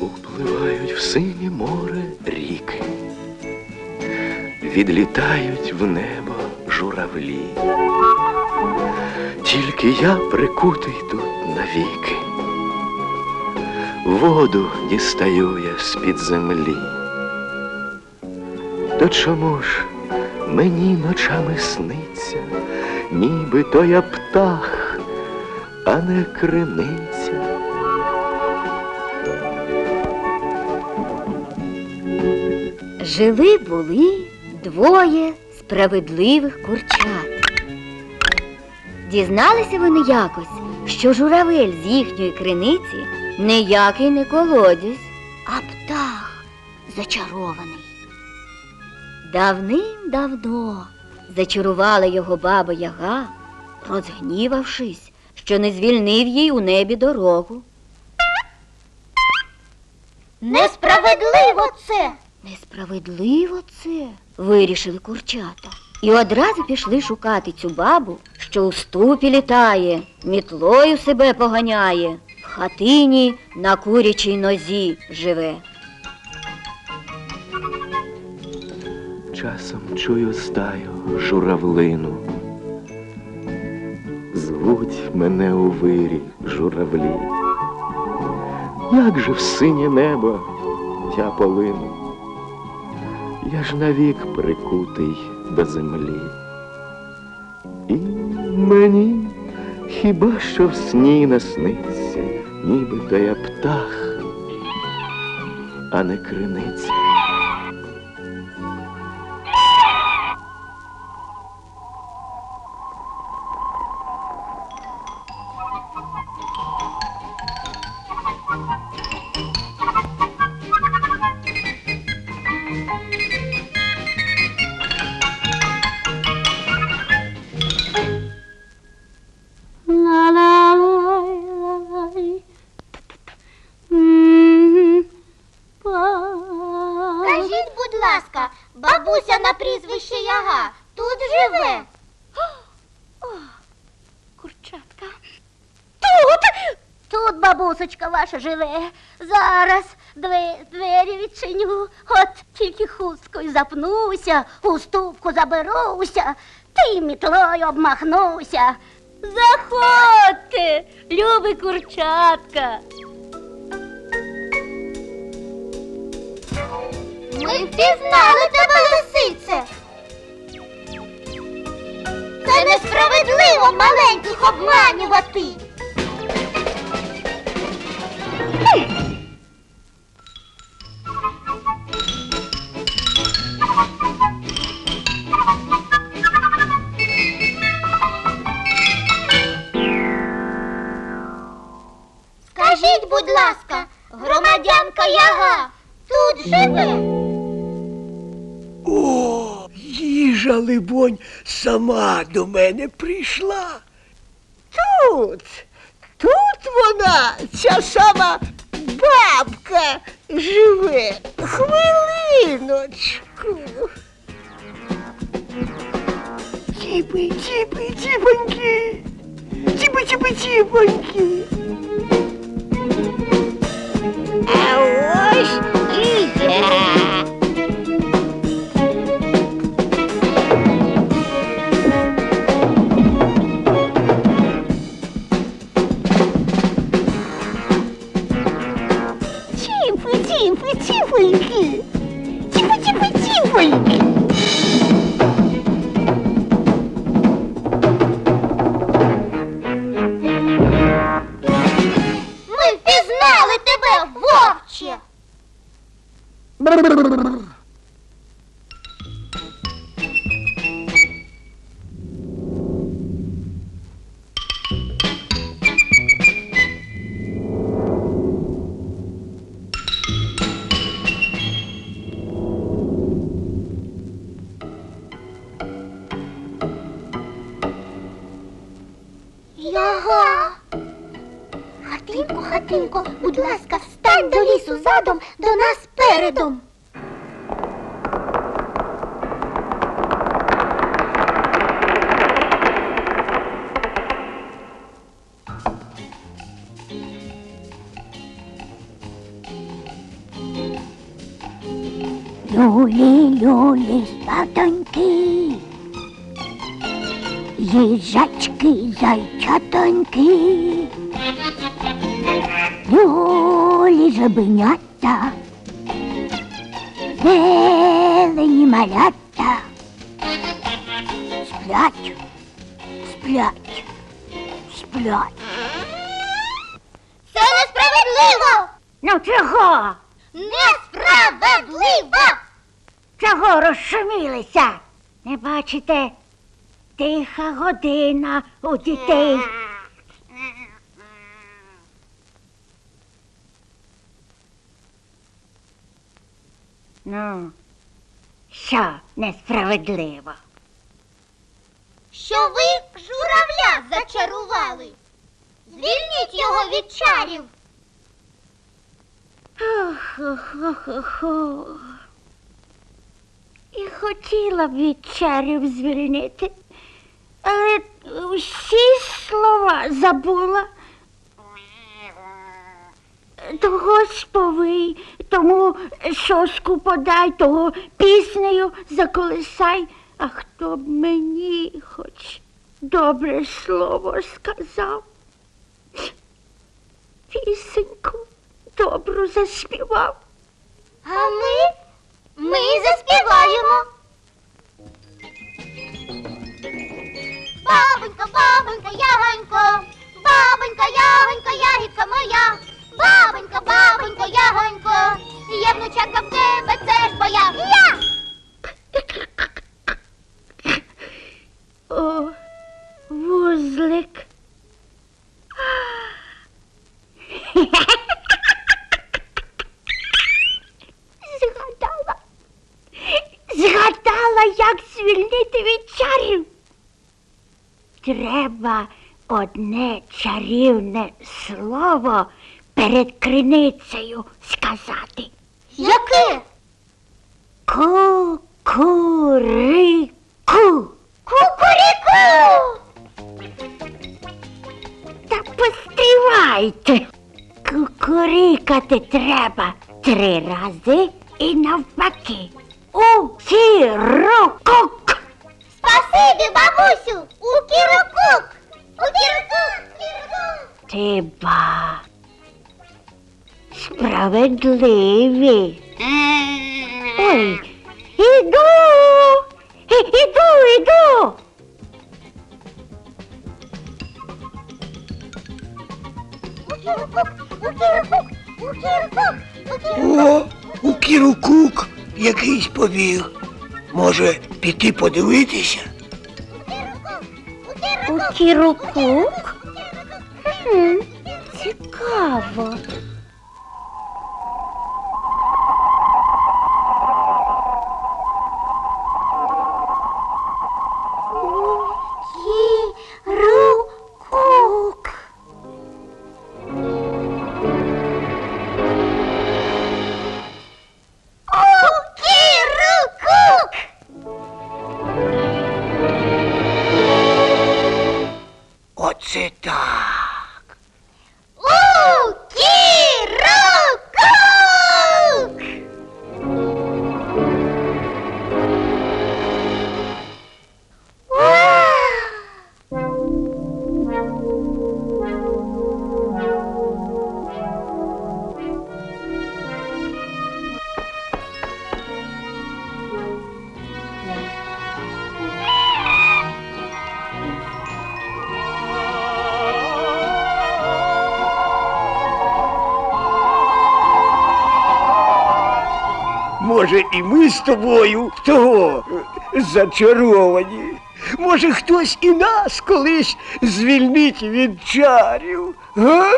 Upливають в синє море ріки, відлітають в небо журавлі. Тільки я прикутий тут навіки. Воду дістаю я з-під землі. То чому ж мені ночами сниться, ніби то я птах, а не криниця? Жили були двоє справедливих курчат. Дізналися вони якось, що журавель з їхньої криниці ніякий не колодязь, а птах зачарований. Давним-давно зачарувала його баба Яга, розгнівавшись, що не звільнив їй у небі дорогу. Несправедливо це. Несправедливо це, вирішили курчата. І одразу пішли шукати цю бабу, що у ступі літає, мітлою себе поганяє, в хатині на курячій нозі живе. Часом чую стаю журавлину. Звуть мене у вирі журавлі. Як же в синє небо я полину? Я ж навік прикутий до землі. І мені хіба що в сні насниться, ніби то я птах, а не криниця. Скажіть, будь ласка, бабуся на прізвище Яга тут живе? Курчатка. Тут! Тут бабусечка ваша живе. Зараз двері відчиню. От тільки хусткою запнуся, у ступку заберуся, й мітлою обмахнуся. Заходьте, любий курчатка. Ми впізнали тебе, лисице. Це несправедливо маленьких обманювати. Їжа, либонь, сама до мене прийшла. Тут, тут вона, ця сама бабка живе. Хвилиночку. Тіпи, тіпи, тіпоньки. Тіпи, тіпи, тіпоньки. Яга! Хатинко, хатинко, будь ласка, встань до лісу задом, до нас передом. Люлі, люлі, сатоньки, їжачки, зайчатоньки, люлі жабенята зелені малята, сплять, сплять, сплять. Це несправедливо! Ну чого? Несправедливо! Чого розшумілися? Не бачите? Тиха година у дітей. Ну, що несправедливо? Що ви журавля зачарували? Звільніть його від чарів! Ох, ох, ох, ох, ох. І хотіла б від чарів звільнити, але всі слова забула. Того сповий, тому соску подай, того піснею заколисай, а хто б мені хоч добре слово сказав. Пісеньку добру заспівав. А ми? Ми заспіваємо. Бабонька, бабонька, ягонько, бабонька, ягонька, ягідка моя. Бабонька, бабонька, ягонько, є внучатка в тебе, це ж моя. Я! О, вузлик. Згадала. Згадала, як звільнити від чарів. Треба одне чарівне слово перед криницею сказати. Яке? Ку-ку-ри-ку. Кукуріку! Та постривайте. Кукурікати треба три рази і навпаки. У кірокук. Спасибі, бабусю! У кірокук! У кірокук! Ти ба. Справедливі. Ой, іду. Іду, іду. О, у Кірокук якийсь побіг. Може, піти подивитися? У кірокук? Хм, цікаво. れた。Може, і ми з тобою того е, зачаровані. Може, хтось і нас колись звільнить від чарів. Га?